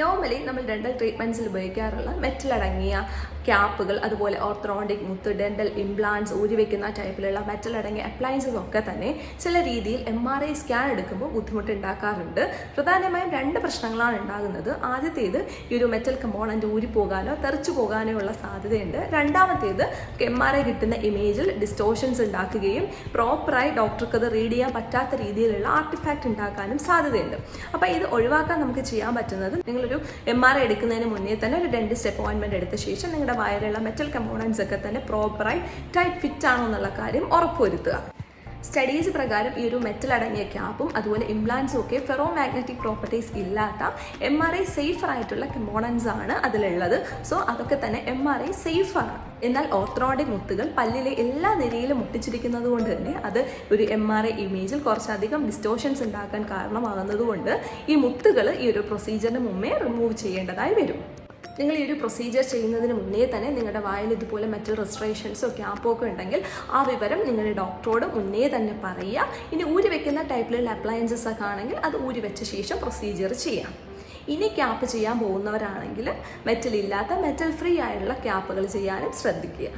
Normally നമ്മൾ dental ട്രീറ്റ്മെന്റ്സിൽ ഉപയോഗിക്കാറുള്ള മെറ്റലടങ്ങിയ ക്യാപ്പുകൾ അതുപോലെ orthodontic മുത്ത് ഡെന്റൽ ഇംപ്ലാന്റ്സ് ഊരിവെക്കുന്ന ടൈപ്പിലുള്ള മെറ്റലടങ്ങിയ അപ്ലയൻസസ് ഒക്കെ തന്നെ ചില രീതിയിൽ എം ആർ ഐ സ്കാൻ എടുക്കുമ്പോൾ ബുദ്ധിമുട്ടുണ്ടാക്കാറുണ്ട്. പ്രധാനമായും രണ്ട് പ്രശ്നങ്ങളാണ് ഉണ്ടാകുന്നത്. ആദ്യത്തേത് ഈ ഒരു മെറ്റൽ കമ്പോണന്റ് ഊരി പോകാനോ തെറിച്ചു പോകാനോ ഉള്ള സാധ്യതയുണ്ട്. രണ്ടാമത്തേത് എം ആർ ഐ കിട്ടുന്ന ഇമേജിൽ ഡിസ്റ്റോഷൻസ് ഉണ്ടാക്കുകയും പ്രോപ്പറായി ഡോക്ടർക്ക് അത് റീഡ് ചെയ്യാൻ പറ്റാത്ത രീതിയിലുള്ള ആർട്ടിഫാക്റ്റ് ഉണ്ടാക്കാനും സാധ്യതയുണ്ട്. അപ്പോൾ ഇത് ഒഴിവാക്കാൻ നമുക്ക് ചെയ്യാൻ പറ്റുന്നത് നിങ്ങളൊരു എം ആർ ഐ എടുക്കുന്നതിന് മുന്നേ തന്നെ ഒരു ഡെന്റിസ്റ്റ് അപ്പോയിൻമെന്റ് എടുത്ത ശേഷം നിങ്ങളുടെ വയറിലുള്ള മെറ്റൽ കമ്പോണൻസ് ഒക്കെ തന്നെ പ്രോപ്പറായി ടൈറ്റ് ഫിറ്റ് ആണോ എന്നുള്ള കാര്യം ഉറപ്പുവരുത്തുക. സ്റ്റഡീസ് പ്രകാരം ഈ ഒരു മെറ്റൽ അടങ്ങിയ ക്യാപ്പും അതുപോലെ ഇംപ്ലാൻസും ഒക്കെ ഫെറോ മാഗ്നറ്റിക് പ്രോപ്പർട്ടീസ് ഇല്ലാത്ത എം ആർ ഐ സേഫർ ആയിട്ടുള്ള കമ്പോണൻസ് ആണ് അതിലുള്ളത്. സോ അതൊക്കെ തന്നെ എം ആർ ഐ സേഫാണ് എന്നാൽ ഓർത്രോഡിക് മുത്തുകൾ പല്ലിലെ എല്ലാ നിരയിലും മുട്ടിച്ചിരിക്കുന്നത് കൊണ്ട് തന്നെ അത് ഒരു എം ആർ ഐ ഇമേജിൽ കുറച്ചധികം ഡിസ്റ്റോഷൻസ് ഉണ്ടാക്കാൻ കാരണമാകുന്നതുകൊണ്ട് ഈ മുത്തുകൾ ഈ ഒരു പ്രൊസീജിയറിന് മുമ്പേ റിമൂവ് ചെയ്യേണ്ടതായി വരും. നിങ്ങൾ ഈ ഒരു പ്രൊസീജിയർ ചെയ്യുന്നതിന് മുന്നേ തന്നെ നിങ്ങളുടെ വായിൽ ഇതുപോലെ മെറ്റൽ റെസ്ട്രേഷൻസോ ക്യാപ്പോ ഒക്കെ ഉണ്ടെങ്കിൽ ആ വിവരം നിങ്ങളുടെ ഡോക്ടറോട് മുന്നേ തന്നെ പറയുക. ഇനി ഊരി വെക്കുന്ന ടൈപ്പിലുള്ള അപ്ലയൻസസ് ഒക്കെ ആണെങ്കിൽ അത് ഊരി വെച്ച ശേഷം പ്രൊസീജിയർ ചെയ്യാം. ഇനി ക്യാപ്പ് ചെയ്യാൻ പോകുന്നവരാണെങ്കിൽ മെറ്റൽ ഇല്ലാത്ത മെറ്റൽ ഫ്രീ ആയിട്ടുള്ള ക്യാപ്പുകൾ ചെയ്യാനും ശ്രദ്ധിക്കുക.